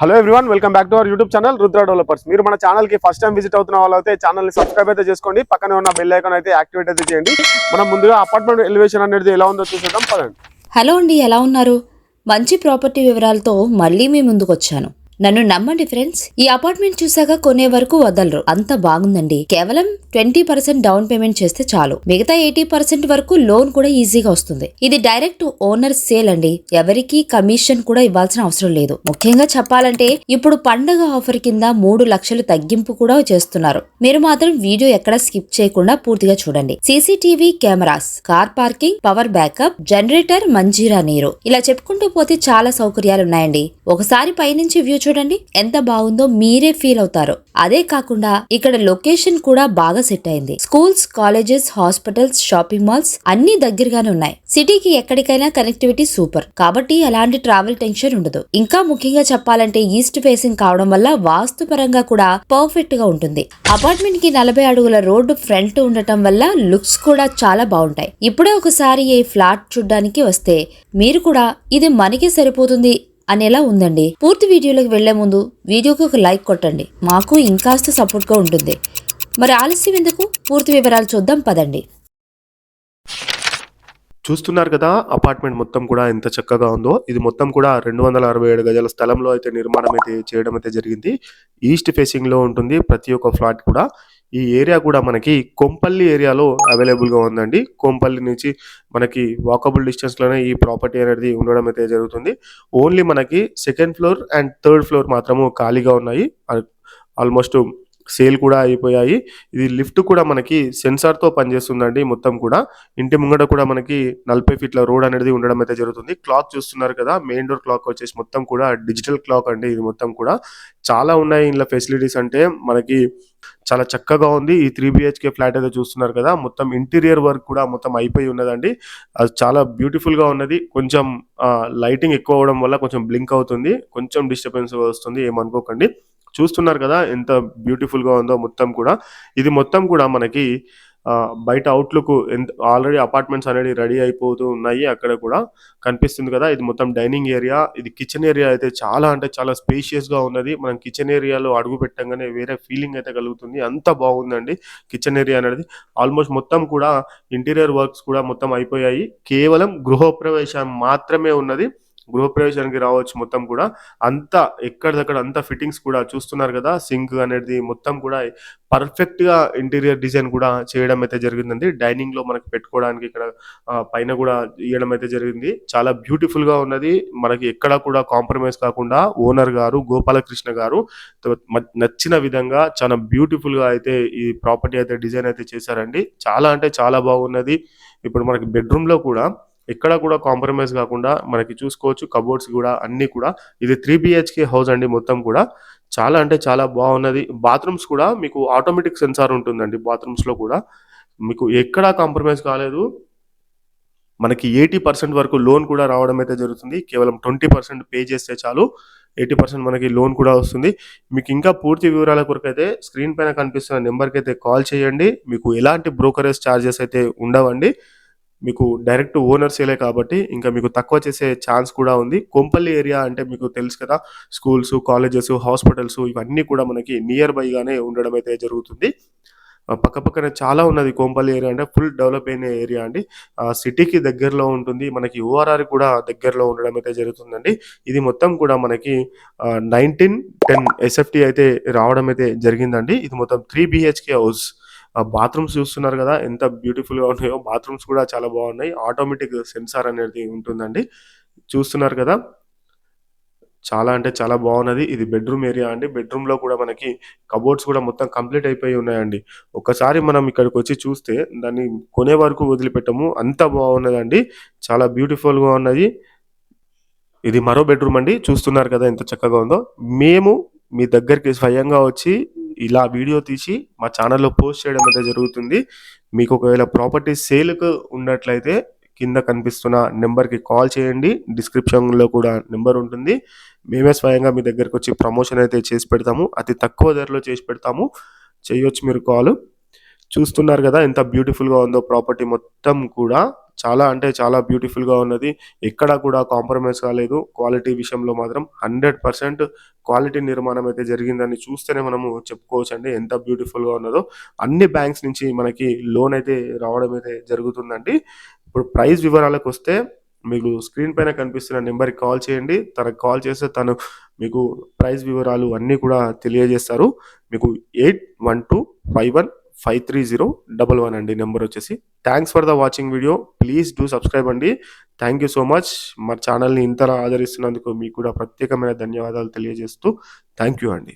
Hello everyone welcome back to our YouTube channel Rudra developers మీరు మన ఛానల్కి first time visit అవుతున్న వాళ్ళైతే ఛానల్ని సబ్స్క్రైబ్ అయితే చేసుకోండి. పక్కనే ఉన్న బెల్ ఐకాన్ అయితే యాక్టివేట్ అయితే చేయండి. మనం ముందుగా అపార్ట్మెంట్ ఎలివేషన్ అనేది ఎలా ఉందో చూసేద్దాం పదండి. హలో అండి ఎలా ఉన్నారు? మంచి ప్రాపర్టీ వివరాలతో మళ్ళీ మీ ముందుకు వచ్చాను నన్ను నమ్మండి ఫ్రెండ్స్. ఈ అపార్ట్మెంట్ చూసాక కొనే వరకు వదలరు. అంత బాగుందండి. కేవలం ట్వంటీ పర్సెంట్ డౌన్ పేమెంట్ చేస్తే చాలు. మిగతా ఎయిటీ పర్సెంట్ వరకు లోన్ కూడా ఈజీగా వస్తుంది. ఇది డైరెక్ట్ ఓనర్ సేల్ అండి. ఎవరికి కమిషన్ కూడా ఇవ్వాల్సిన అవసరం లేదు. ముఖ్యంగా చెప్పాలంటే ఇప్పుడు పండగ ఆఫర్ కింద మూడు లక్షలు తగ్గింపు కూడా చేస్తున్నారు. మీరు మాత్రం వీడియో ఎక్కడ స్కిప్ చేయకుండా పూర్తిగా చూడండి. CCTV cameras car parking power backup generator Manjira నీరు. ఇలా చెప్పుకుంటూ పోతే చాలా సౌకర్యాలు ఉన్నాయండి ఒకసారి పైనుంచి వ్యూ చూడండి ఎంత బాగుందో మీరే ఫీల్ అవుతారు. అదే కాకుండా ఇక్కడ లొకేషన్ కూడా బాగా సెట్ అయింది. Schools colleges hospitals shopping malls అన్ని దగ్గరగానే ఉన్నాయి. సిటీకి ఎక్కడికైనా కనెక్టివిటీ సూపర్. కాబట్టి ఎలాంటి ట్రావెల్ టెన్షన్ ఉండదు. ఇంకా ముఖ్యంగా చెప్పాలంటే ఈస్ట్ ఫేసింగ్ కావడం వల్ల వాస్తు పరంగా కూడా పర్ఫెక్ట్గా ఉంటుంది. అపార్ట్మెంట్కి నలభై అడుగుల రోడ్డు ఫ్రంట్ ఉండటం వల్ల లుక్స్ కూడా చాలా బాగుంటాయి. ఇప్పుడే ఒకసారి ఈ ఫ్లాట్ చూడ్డానికి వస్తే మీరు కూడా ఇది మనకి సరిపోతుంది అనేలా ఉందండి. పూర్తి వీడియోలోకి వెళ్ళే ముందు వీడియోకి ఒక లైక్ కొట్టండి. మాకు ఇంకాస్త సపోర్ట్గా ఉంటుంది. మరి ఆలస్యం ఎందుకు? పూర్తి వివరాలు చూద్దాం పదండి. చూస్తున్నారు కదా అపార్ట్మెంట్ మొత్తం కూడా ఎంత చక్కగా ఉందో. ఇది మొత్తం కూడా రెండు వందల అరవై ఏడు గజాల స్థలంలో అయితే నిర్మాణం అయితే చేయడం అయితే జరిగింది. ఈస్ట్ ఫేసింగ్లో ఉంటుంది ప్రతి ఒక్క ఫ్లాట్ కూడా. ఈ ఏరియా కూడా మనకి కొంపల్లి ఏరియాలో అవైలబుల్గా ఉందండి. కొంపల్లి నుంచి మనకి వాకబుల్ డిస్టెన్స్లోనే ఈ ప్రాపర్టీ అనేది ఉండడం అయితే జరుగుతుంది. ఓన్లీ మనకి second floor and third floor మాత్రము ఖాళీగా ఉన్నాయి. ఆల్మోస్ట్ సేల్ కూడా అయిపోయాయి. ఇది లిఫ్ట్ కూడా మనకి సెన్సార్తో పనిచేస్తుందండి మొత్తం కూడా. ఇంటి ముంగట కూడా మనకి నలభై ఫీట్ల రోడ్ అనేది ఉండడం అయితే జరుగుతుంది. క్లాక్ చూస్తున్నారు కదా మెయిన్ డోర్ క్లాక్ వచ్చేసి మొత్తం కూడా డిజిటల్ క్లాక్ అండి ఇది మొత్తం కూడా. చాలా ఉన్నాయి ఇంట్లో ఫెసిలిటీస్ అంటే మనకి చాలా చక్కగా ఉంది. ఈ త్రీ బిహెచ్కే ఫ్లాట్ అయితే చూస్తున్నారు కదా మొత్తం ఇంటీరియర్ వర్క్ కూడా మొత్తం అయిపోయి ఉన్నదండి. అది చాలా బ్యూటిఫుల్గా ఉన్నది. కొంచెం లైటింగ్ ఎక్కువ అవడం వల్ల కొంచెం బ్లింక్ అవుతుంది. కొంచెం డిస్టర్బెన్స్ వస్తుంది ఏమనుకోకండి. చూస్తున్నారు కదా ఎంత బ్యూటిఫుల్గా ఉందో మొత్తం కూడా. ఇది మొత్తం కూడా మనకి బయట అవుట్లుక్ ఎంత ఆల్రెడీ అపార్ట్మెంట్స్ అనేది రెడీ అయిపోతూ ఉన్నాయి. అక్కడ కూడా కనిపిస్తుంది కదా ఇది మొత్తం డైనింగ్ ఏరియా ఇది కిచెన్ ఏరియా అయితే చాలా అంటే చాలా స్పేషియస్గా ఉన్నది. మనం కిచెన్ ఏరియాలో అడుగు పెట్టంగానే వేరే ఫీలింగ్ అయితే కలుగుతుంది. అంత బాగుందండి కిచెన్ ఏరియా అనేది. ఆల్మోస్ట్ మొత్తం కూడా ఇంటీరియర్ వర్క్స్ కూడా మొత్తం అయిపోయాయి. కేవలం గృహప్రవేశం మాత్రమే ఉన్నది. గృహప్రవేశానికి రావచ్చు మొత్తం కూడా. అంతా ఎక్కడిదక్కడ అంతా ఫిట్టింగ్స్ కూడా చూస్తున్నారు కదా సింక్ అనేది మొత్తం కూడా పర్ఫెక్ట్గా ఇంటీరియర్ డిజైన్ కూడా చేయడం అయితే జరిగిందండి. డైనింగ్లో మనకి పెట్టుకోవడానికి ఇక్కడ పైన కూడా ఇవ్వడం అయితే జరిగింది. చాలా బ్యూటిఫుల్గా ఉన్నది. మనకి ఎక్కడ కూడా కాంప్రమైజ్ కాకుండా ఓనర్ గారు గోపాలకృష్ణ గారు మ- నచ్చిన విధంగా చాలా బ్యూటిఫుల్గా అయితే ఈ ప్రాపర్టీ అయితే డిజైన్ అయితే చేశారండి. చాలా అంటే చాలా బాగున్నది. ఇప్పుడు మనకి బెడ్రూమ్లో కూడా ఎక్కడ కూడా కాంప్రమైజ్ కాకుండా మనకి చూసుకోవచ్చు కబోర్డ్స్ కూడా అన్నీ కూడా. ఇది త్రీ బిహెచ్కే హౌస్ అండి మొత్తం కూడా. చాలా అంటే చాలా బాగున్నది. బాత్రూమ్స్ కూడా మీకు ఆటోమేటిక్ సెన్సార్ ఉంటుందండి బాత్రూమ్స్లో కూడా. మీకు ఎక్కడా కాంప్రమైజ్ కాలేదు. మనకి ఎయిటీ పర్సెంట్ వరకు లోన్ కూడా రావడం అయితే జరుగుతుంది. కేవలం ట్వంటీ పర్సెంట్ పే చేస్తే చాలు. ఎయిటీ పర్సెంట్ మనకి లోన్ కూడా వస్తుంది. మీకు ఇంకా పూర్తి వివరాల కొరకు అయితే స్క్రీన్ పైన కనిపిస్తున్న నెంబర్కి అయితే కాల్ చేయండి. మీకు ఎలాంటి బ్రోకరేజ్ ఛార్జెస్ అయితే ఉండవండి. మీకు డైరెక్ట్ ఓనర్ సేలే కాబట్టి ఇంకా మీకు తక్కువ చేసే ఛాన్స్ కూడా ఉంది. కొంపల్లి ఏరియా అంటే మీకు తెలుసు కదా స్కూల్స్ కాలేజెస్ హాస్పిటల్స్ ఇవన్నీ కూడా మనకి నియర్ బైగానే ఉండడం అయితే జరుగుతుంది. పక్క పక్కన చాలా ఉన్నది కోంపల్లి ఏరియా అంటే ఫుల్ డెవలప్ అయిన ఏరియా అండి. సిటీకి దగ్గరలో ఉంటుంది. మనకి ఓఆర్ఆర్ కూడా దగ్గరలో ఉండడం అయితే జరుగుతుందండి. ఇది మొత్తం కూడా మనకి నైన్టీన్ టెన్ ఎస్ఎఫ్టీ అయితే రావడం అయితే జరిగిందండి. ఇది మొత్తం త్రీ బిహెచ్కే హౌస్ బాత్రూమ్స్ చూస్తున్నారు కదా ఎంత బ్యూటిఫుల్గా ఉన్నాయో. బాత్రూమ్స్ కూడా చాలా బాగున్నాయి. ఆటోమేటిక్ సెన్సార్ అనేది ఉంటుందండి. చూస్తున్నారు కదా చాలా అంటే చాలా బాగున్నది. ఇది బెడ్రూమ్ ఏరియా అండి. బెడ్రూమ్లో కూడా మనకి కబోర్డ్స్ కూడా మొత్తం కంప్లీట్ అయిపోయి ఉన్నాయండి. ఒకసారి మనం ఇక్కడికి వచ్చి చూస్తే దాన్ని కొనే వరకు వదిలిపెట్టము. అంత బాగున్నదండి. చాలా బ్యూటిఫుల్గా ఉన్నది. ఇది మరో బెడ్రూమ్ అండి. చూస్తున్నారు కదా ఎంత చక్కగా ఉందో. మేము మీ దగ్గరికి స్వయంగా వచ్చి ఇలా వీడియో తీసి మా ఛానల్లో పోస్ట్ చేయడం అయితే జరుగుతుంది. మీకు ఒకవేళ ప్రాపర్టీ సేల్కు ఉన్నట్లయితే కింద కనిపిస్తున్న నెంబర్కి కాల్ చేయండి. డిస్క్రిప్షన్లో కూడా నెంబర్ ఉంటుంది. మేమే స్వయంగా మీ దగ్గరకు వచ్చి ప్రమోషన్ అయితే చేసి పెడతాము. అతి తక్కువ ధరలో చేసి పెడతాము. చేయొచ్చు మీరు కాల్. చూస్తున్నారు కదా ఎంత బ్యూటిఫుల్గా ఉందో ప్రాపర్టీ మొత్తం కూడా చాలా అంటే చాలా బ్యూటిఫుల్గా ఉన్నది. ఎక్కడ కూడా కాంప్రమైజ్ కాలేదు. క్వాలిటీ విషయంలో మాత్రం హండ్రెడ్ పర్సెంట్ క్వాలిటీ నిర్మాణం అయితే జరిగిందని చూస్తేనే మనము చెప్పుకోవచ్చు అండి ఎంత బ్యూటిఫుల్గా ఉన్నదో. అన్ని బ్యాంక్స్ నుంచి మనకి లోన్ అయితే రావడం అయితే జరుగుతుందండి. ఇప్పుడు ప్రైస్ వివరాలకు వస్తే మీకు స్క్రీన్ పైన కనిపిస్తున్న నెంబర్కి కాల్ చేయండి. తనకు కాల్ చేస్తే తను మీకు ప్రైస్ వివరాలు అన్నీ కూడా తెలియజేస్తారు. మీకు eight one two five one five three zero double one అండి నెంబర్ వచ్చేసి. Thanks for the watching video please do subscribe అండి. థ్యాంక్ యూ సో మచ్ మా ఛానల్ని ఇంతలా ఆదరిస్తున్నందుకు మీకు కూడా ప్రత్యేకమైన ధన్యవాదాలు తెలియజేస్తూ థ్యాంక్ యూ అండి.